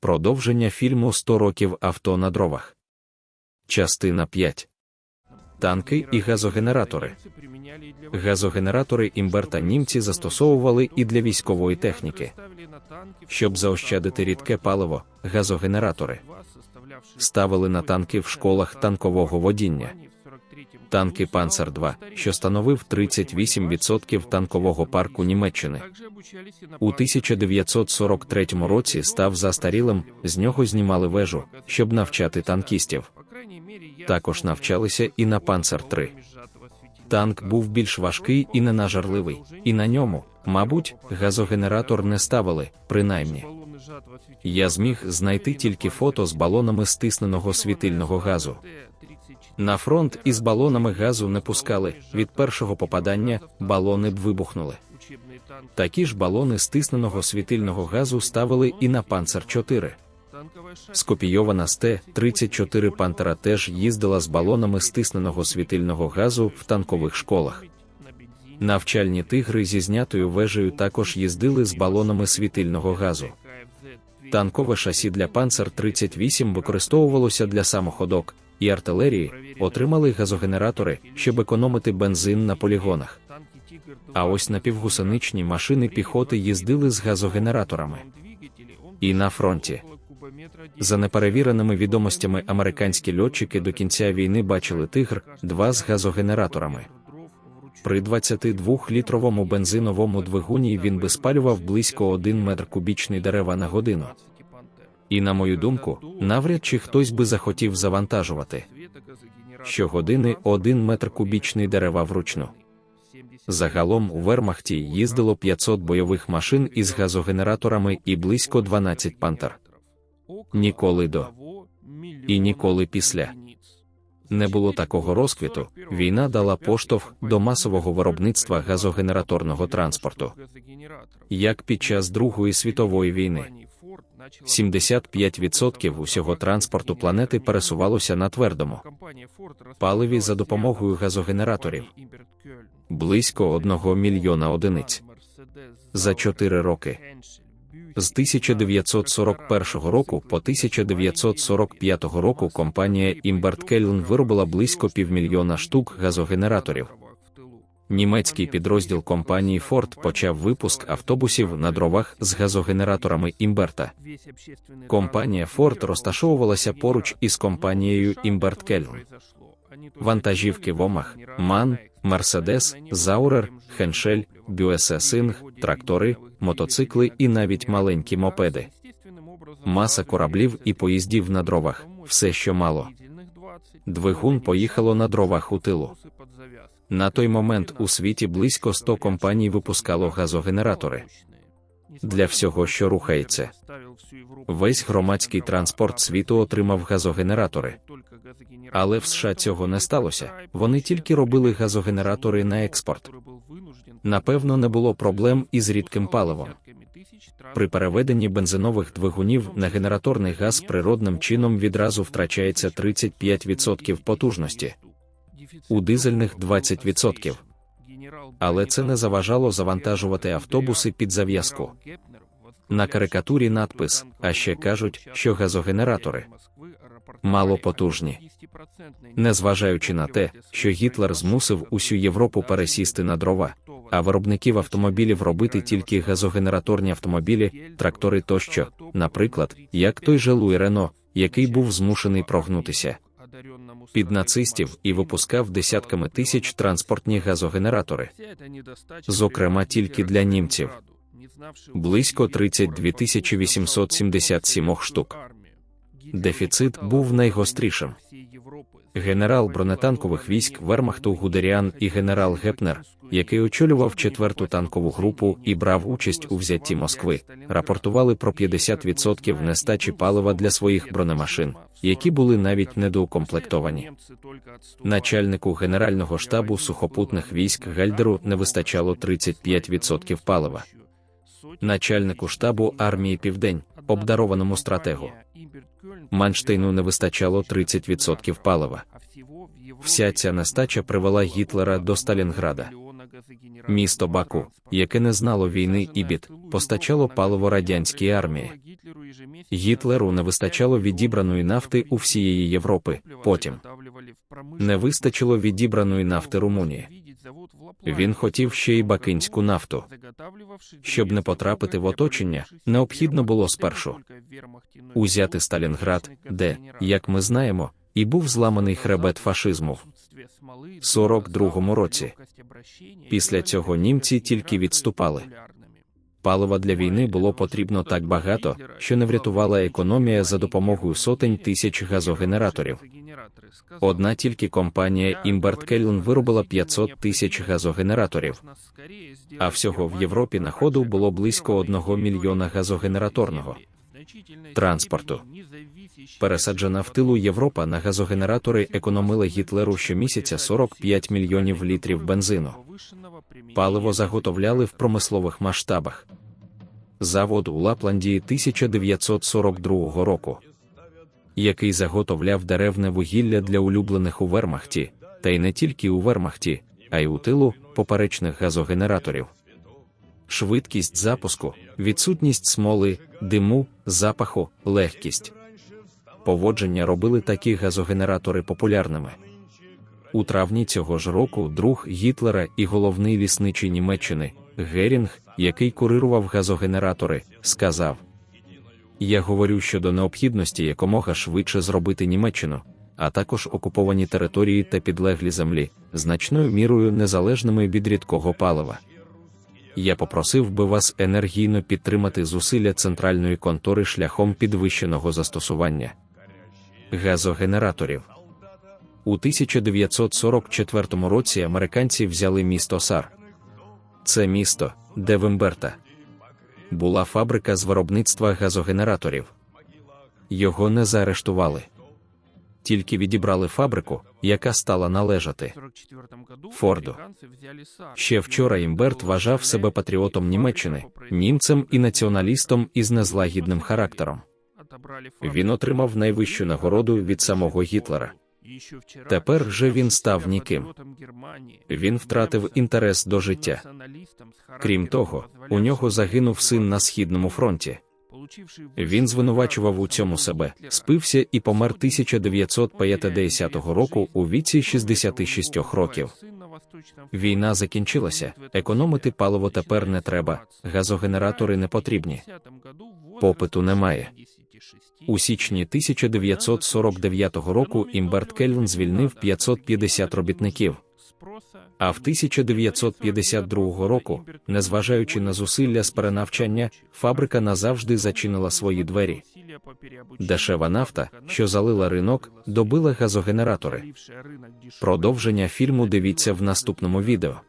Продовження фільму «100 років авто на дровах. Частина 5. Танки і газогенератори. Газогенератори імберта німці застосовували і для військової техніки. Щоб заощадити рідке паливо, газогенератори ставили на танки в школах танкового водіння. Танки Панцер 2, що становив 38% танкового парку Німеччини. У 1943 році став застарілим, з нього знімали вежу, щоб навчати танкістів. Також навчалися і на Панцер 3. Танк був більш важкий і ненажарливий, і на ньому, мабуть, газогенератор не ставили, принаймні. Я зміг знайти тільки фото з балонами стисненого світильного газу. На фронт із балонами газу не пускали. Від першого попадання балони б вибухнули. Такі ж балони стисненого світильного газу ставили і на панцер 4. Скопійована з Т-34 Пантера теж їздила з балонами стисненого світильного газу в танкових школах. Навчальні тигри зі знятою вежею також їздили з балонами світильного газу. Танкове шасі для панцер 38 використовувалося для самоходок і артилерії, отримали газогенератори, щоб економити бензин на полігонах. А ось напівгусеничні машини піхоти їздили з газогенераторами. І на фронті. За неперевіреними відомостями, американські льотчики до кінця війни бачили тигр, два з газогенераторами. При 22-літровому бензиновому двигуні він би спалював близько 1 метр кубічний дерева на годину. І, на мою думку, навряд чи хтось би захотів завантажувати щогодини 1 метр кубічний дерева вручну. Загалом у Вермахті їздило 500 бойових машин із газогенераторами і близько 12 пантер. Ніколи до і ніколи після. Не було такого розквіту. Війна дала поштовх до масового виробництва газогенераторного транспорту. Як під час Другої світової війни. 75% усього транспорту планети пересувалося на твердому паливі за допомогою газогенераторів близько 1 мільйона одиниць за 4 роки. З 1941 року по 1945 року компанія Імберткельн виробила близько півмільйона штук газогенераторів. Німецький підрозділ компанії Ford почав випуск автобусів на дровах з газогенераторами Імберта. Компанія Ford розташовувалася поруч із компанією Імберткельн. Вантажівки Вомах, Ман, Мерседес, Заурер, Хеншель, Бюесесинг, трактори, мотоцикли і навіть маленькі мопеди. Маса кораблів і поїздів на дровах все, що мало. Двигун поїхало на дровах у тилу. На той момент у світі близько 100 компаній випускало газогенератори для всього, що рухається. Весь громадський транспорт світу отримав газогенератори. Але в США цього не сталося. Вони тільки робили газогенератори на експорт. Напевно, не було проблем із рідким паливом. При переведенні бензинових двигунів на генераторний газ природним чином відразу втрачається 35% потужності, у дизельних 20%. Але це не заважало завантажувати автобуси під зав'язку. На карикатурі надпис, а ще кажуть, що газогенератори малопотужні. Незважаючи на те, що Гітлер змусив усю Європу пересісти на дрова, а виробників автомобілів робити тільки газогенераторні автомобілі, трактори тощо, наприклад, як той же Луї Рено, який був змушений прогнутися під нацистів і випускав десятками тисяч транспортні газогенератори, зокрема тільки для німців. Близько 32 877 штук. Дефіцит був найгострішим. Генерал бронетанкових військ Вермахту Гудеріан і генерал Гепнер, який очолював четверту танкову групу і брав участь у взятті Москви, рапортували про 50% нестачі палива для своїх бронемашин, які були навіть недоукомплектовані. Начальнику Генерального штабу сухопутних військ Гальдеру не вистачало 35% палива. Начальнику штабу армії Південь, обдарованому стратегу. Манштейну не вистачало 30% палива. Вся ця нестача привела Гітлера до Сталінграда. Місто Баку, яке не знало війни і бід, постачало паливо радянській армії. Гітлеру не вистачало відібраної нафти у всієї Європи. Потім не вистачило відібраної нафти Румунії. Він хотів ще й бакинську нафту. Щоб не потрапити в оточення, необхідно було спершу узяти Сталінград, де, як ми знаємо, і був зламаний хребет фашизму. в 42-му році. Після цього німці тільки відступали. Палива для війни було потрібно так багато, що не врятувала економія за допомогою сотень тисяч газогенераторів. Одна тільки компанія Імберт Келлен виробила 500 тисяч газогенераторів, а всього в Європі на ходу було близько 1 мільйона газогенераторного транспорту. Пересаджена в тилу Європа на газогенератори економила Гітлеру щомісяця 45 мільйонів літрів бензину. Паливо заготовляли в промислових масштабах. Завод у Лапландії 1942 року, який заготовляв деревне вугілля для улюблених у Вермахті, та й не тільки у Вермахті, а й у тилу поперечних газогенераторів. Швидкість запуску, відсутність смоли, диму, запаху, легкість. Поводження робили такі газогенератори популярними. У травні цього ж року друг Гітлера і головний лісничий Німеччини Герінг, який курирував газогенератори, сказав: Я говорю щодо необхідності якомога швидше зробити Німеччину, а також окуповані території та підлеглі землі, значною мірою незалежними від рідкого палива. Я попросив би вас енергійно підтримати зусилля центральної контори шляхом підвищеного застосування газогенераторів. У 1944 році американці взяли місто Сар. Це місто, де в Імберта була фабрика з виробництва газогенераторів. Його не заарештували. Тільки відібрали фабрику, яка стала належати Форду. Ще вчора Імберт вважав себе патріотом Німеччини, німцем і націоналістом із незлагідним характером. Він отримав найвищу нагороду від самого Гітлера. Тепер же він став ніким. Він втратив інтерес до життя. Крім того, у нього загинув син на східному фронті. Він звинувачував у цьому себе, спився і помер 1950 року у віці 66 років. Війна закінчилася, економити паливо тепер не треба, газогенератори не потрібні. Попиту немає. У січні 1949 року Імберт Кельвін звільнив 550 робітників. А в 1952 року, незважаючи на зусилля з перенавчання, фабрика назавжди зачинила свої двері. Дешева нафта, що залила ринок, добила газогенератори. Продовження фільму дивіться в наступному відео.